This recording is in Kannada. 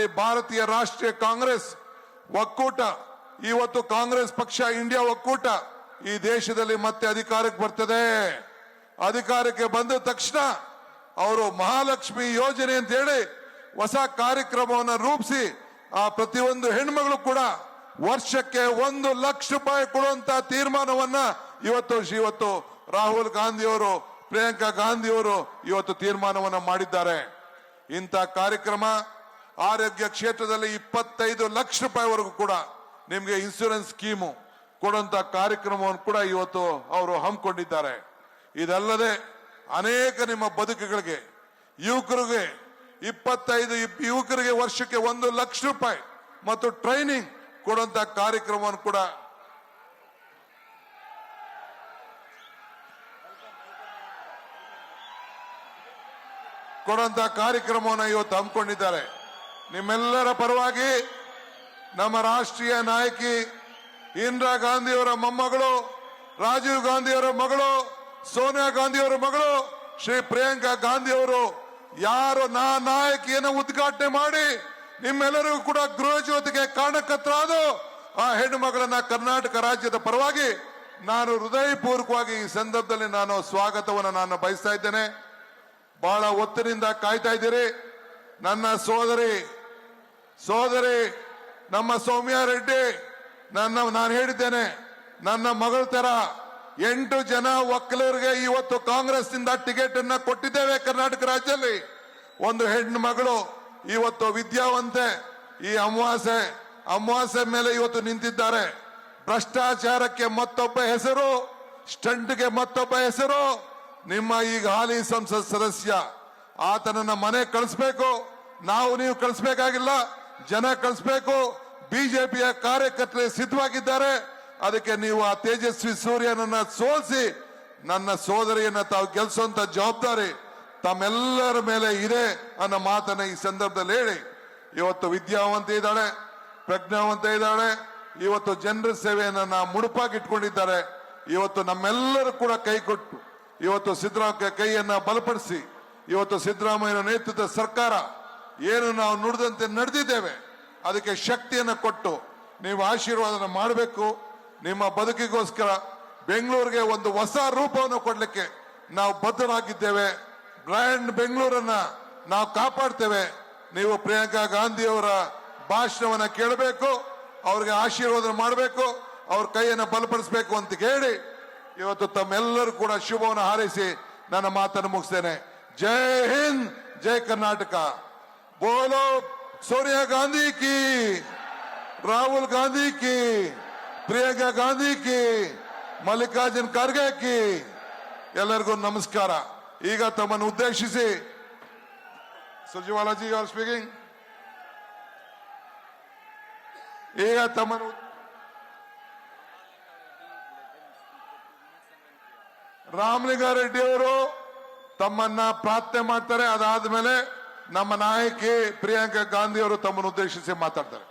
ದೇಶದಲ್ಲಿ ಭಾರತೀಯ ರಾಷ್ಟ್ರೀಯ ಕಾಂಗ್ರೆಸ್ ಒಕ್ಕೂಟ, ಇವತ್ತು ಕಾಂಗ್ರೆಸ್ ಪಕ್ಷ, ಇಂಡಿಯಾ ಒಕ್ಕೂಟ ಈ ದೇಶದಲ್ಲಿ ಮತ್ತೆ ಅಧಿಕಾರಕ್ಕೆ ಬರ್ತದೆ. ಅಧಿಕಾರಕ್ಕೆ ಬಂದ ತಕ್ಷಣ ಅವರು ಮಹಾಲಕ್ಷ್ಮಿ ಯೋಜನೆ ಅಂತ ಹೇಳಿ ಹೊಸ ಕಾರ್ಯಕ್ರಮವನ್ನು ರೂಪಿಸಿ, ಆ ಪ್ರತಿಯೊಂದು ಹೆಣ್ಮಗಳು ಕೂಡ ವರ್ಷಕ್ಕೆ ಒಂದು ಲಕ್ಷ ರೂಪಾಯಿ ಕೊಡುವಂತ ತೀರ್ಮಾನವನ್ನ ಇವತ್ತು ಇವತ್ತು ರಾಹುಲ್ ಗಾಂಧಿಯವರು, ಪ್ರಿಯಾಂಕಾ ಗಾಂಧಿಯವರು ಇವತ್ತು ತೀರ್ಮಾನವನ್ನ ಮಾಡಿದ್ದಾರೆ. ಇಂಥ ಕಾರ್ಯಕ್ರಮ ಆರೋಗ್ಯ ಕ್ಷೇತ್ರದಲ್ಲಿ ಇಪ್ಪತ್ತೈದು ಲಕ್ಷ ರೂಪಾಯಿವರೆಗೂ ಕೂಡ ನಿಮಗೆ ಇನ್ಸೂರೆನ್ಸ್ ಸ್ಕೀಮು ಕೊಡುವಂತ ಕಾರ್ಯಕ್ರಮವನ್ನು ಕೂಡ ಇವತ್ತು ಅವರು ಹಮ್ಮಿಕೊಂಡಿದ್ದಾರೆ. ಇದಲ್ಲದೆ ಅನೇಕ ನಿಮ್ಮ ಬದುಕುಗಳಿಗೆ ಯುವಕರಿಗೆ ಇಪ್ಪತ್ತೈದು ಇಪ್- ಯುವಕರಿಗೆ ವರ್ಷಕ್ಕೆ ಒಂದು ಲಕ್ಷ ರೂಪಾಯಿ ಮತ್ತು ಟ್ರೈನಿಂಗ್ ಕೊಡುವಂತ ಕಾರ್ಯಕ್ರಮವನ್ನು ಕೂಡ ಕೊಡುವಂತ ಕಾರ್ಯಕ್ರಮವನ್ನು ಇವತ್ತು ಹಮ್ಮಿಕೊಂಡಿದ್ದಾರೆ. ನಿಮ್ಮೆಲ್ಲರ ಪರವಾಗಿ ನಮ್ಮ ರಾಷ್ಟ್ರೀಯ ನಾಯಕಿ ಇಂದಿರಾ ಗಾಂಧಿಯವರ ಮೊಮ್ಮಗಳು, ರಾಜೀವ್ ಗಾಂಧಿಯವರ ಮಗಳು, ಸೋನಿಯಾ ಗಾಂಧಿಯವರ ಮಗಳು, ಶ್ರೀ ಪ್ರಿಯಾಂಕಾ ಗಾಂಧಿಯವರು ಯಾರು ನಾ ನಾಯಕಿಯನ್ನು ಉದ್ಘಾಟನೆ ಮಾಡಿ ನಿಮ್ಮೆಲ್ಲರಿಗೂ ಕೂಡ ಗೃಹ ಜ್ಯೋತಿಗೆ ಕಾರಣಕರ್ತರಾದ ಆ ಹೆಣ್ಣು ಮಗಳನ್ನ ಕರ್ನಾಟಕ ರಾಜ್ಯದ ಪರವಾಗಿ ನಾನು ಹೃದಯಪೂರ್ವಕವಾಗಿ ಈ ಸಂದರ್ಭದಲ್ಲಿ ನಾನು ಸ್ವಾಗತವನ್ನು ನಾನು ಬಯಸ್ತಾ ಇದ್ದೇನೆ. ಬಹಳ ಒತ್ತಿನಿಂದ ಕಾಯ್ತಾ ಇದ್ದೀರಿ. ನನ್ನ ಸೋದರಿ ಸೋದರಿ, ನಮ್ಮ ಸೌಮ್ಯ ರೆಡ್ಡಿ, ನನ್ನ, ನಾನು ಹೇಳಿದ್ದೇನೆ, ನನ್ನ ಮಗಳ ತರ ಎಂಟು ಜನ ಒಕ್ಕಲರಿಗೆ ಇವತ್ತು ಕಾಂಗ್ರೆಸ್ನಿಂದ ಟಿಕೆಟ್ ಅನ್ನ ಕೊಟ್ಟಿದ್ದೇವೆ ಕರ್ನಾಟಕ ರಾಜ್ಯದಲ್ಲಿ. ಒಂದು ಹೆಣ್ಣು ಮಗಳು ಇವತ್ತು ವಿದ್ಯಾವಂತೆ, ಈ ಅಮಾವಾಸ್ಯೆ ಅಮಾವಾಸ್ಯೆ ಮೇಲೆ ಇವತ್ತು ನಿಂತಿದ್ದಾರೆ. ಭ್ರಷ್ಟಾಚಾರಕ್ಕೆ ಮತ್ತೊಬ್ಬ ಹೆಸರು, ಸ್ಟಂಟ್ಗೆ ಮತ್ತೊಬ್ಬ ಹೆಸರು, ನಿಮ್ಮ ಈಗ ಹಾಲಿ ಸಂಸತ್ ಸದಸ್ಯ. ಆತನನ್ನ ಮನೆ ಕಳಿಸ್ಬೇಕು, ನಾವು ನೀವು ಕಳಿಸ್ಬೇಕಾಗಿಲ್ಲ. ಜನ ಕಳಿಸ್ಬೇಕು. ಬಿಜೆಪಿಯ ಕಾರ್ಯಕರ್ತರು ಸಿದ್ಧವಾಗಿದ್ದಾರೆ. ಅದಕ್ಕೆ ನೀವು ಆ ತೇಜಸ್ವಿ ಸೂರ್ಯನನ್ನ ಸೋಲಿಸಿ, ನನ್ನ ಸೋದರಿಯನ್ನ ತಾವು ಗೆಲ್ಸುವಂತ ಜವಾಬ್ದಾರಿ ತಮ್ಮೆಲ್ಲರ ಮೇಲೆ ಇದೆ ಅನ್ನೋ ಮಾತನ್ನ ಈ ಸಂದರ್ಭದಲ್ಲಿ ಹೇಳಿ. ಇವತ್ತು ವಿದ್ಯಾವಂತ ಇದ್ದಾಳೆ, ಪ್ರಜ್ಞಾವಂತ ಇದ್ದಾಳೆ. ಇವತ್ತು ಜನರ ಸೇವೆಯನ್ನ ನಾ ಮುಡುಪಾಗಿ ಇಟ್ಕೊಂಡಿದ್ದಾರೆ. ಇವತ್ತು ನಮ್ಮೆಲ್ಲರೂ ಕೂಡ ಕೈ ಕೊಟ್ಟು, ಇವತ್ತು ಸಿದ್ದರಾಮಯ್ಯ ಕೈಯನ್ನ ಬಲಪಡಿಸಿ, ಇವತ್ತು ಸಿದ್ದರಾಮಯ್ಯ ನೇತೃತ್ವದ ಸರ್ಕಾರ ಏನು ನಾವು ನುಡಿದಂತೆ ನಡೆದಿದ್ದೇವೆ. ಅದಕ್ಕೆ ಶಕ್ತಿಯನ್ನು ಕೊಟ್ಟು ನೀವು ಆಶೀರ್ವಾದನ ಮಾಡಬೇಕು. ನಿಮ್ಮ ಬದುಕಿಗೋಸ್ಕರ ಬೆಂಗಳೂರಿಗೆ ಒಂದು ಹೊಸ ರೂಪವನ್ನು ಕೊಡಲಿಕ್ಕೆ ನಾವು ಬದ್ಧರಾಗಿದ್ದೇವೆ. ಬ್ರ್ಯಾಂಡ್ ಬೆಂಗಳೂರನ್ನ ನಾವು ಕಾಪಾಡ್ತೇವೆ. ನೀವು ಪ್ರಿಯಾಂಕಾ ಗಾಂಧಿ ಅವರ ಭಾಷಣವನ್ನ ಕೇಳಬೇಕು, ಅವ್ರಿಗೆ ಆಶೀರ್ವಾದ ಮಾಡಬೇಕು, ಅವ್ರ ಕೈಯನ್ನು ಬಲಪಡಿಸಬೇಕು ಅಂತ ಹೇಳಿ ಇವತ್ತು ತಮ್ಮೆಲ್ಲರೂ ಕೂಡ ಶುಭವನ್ನು ಹಾರೈಸಿ ನನ್ನ ಮಾತನ್ನು ಮುಗಿಸ್ತೇನೆ. ಜೈ ಹಿಂದ್, ಜೈ ಕರ್ನಾಟಕ. ಬೋಲೋ ಸೋನಿಯಾ ಗಾಂಧಿ ಕಿ ರಾಹುಲ್ ಗಾಂಧಿ ಕಿ ಪ್ರಿಯಾಂಕಾ ಗಾಂಧಿ ಕಿ ಮಲ್ಲಿಕಾರ್ಜುನ್ ಖರ್ಗೆ ಕಿ ಎಲ್ಲರಿಗೂ ನಮಸ್ಕಾರ ಈಗ ತಮ್ಮನ್ನು ಉದ್ದೇಶಿಸಿ ಸುರ್ಜಿವಾಲಾಜಿ ಆರ್ ಸ್ಪೀಕಿಂಗ್ ಈಗ ತಮ್ಮನ್ನು ರಾಮಲಿಂಗಾರೆಡ್ಡಿ ಅವರು ತಮ್ಮನ್ನ ಪ್ರಾರ್ಥನೆ ಮಾಡ್ತಾರೆ ಅದಾದ್ಮೇಲೆ ನಮ್ಮ ನಾಯಕಿ ಪ್ರಿಯಾಂಕಾ ಗಾಂಧಿ ಅವರು ತಮ್ಮನ್ನು ಉದ್ದೇಶಿಸಿ ಮಾತಾಡ್ತಾರೆ.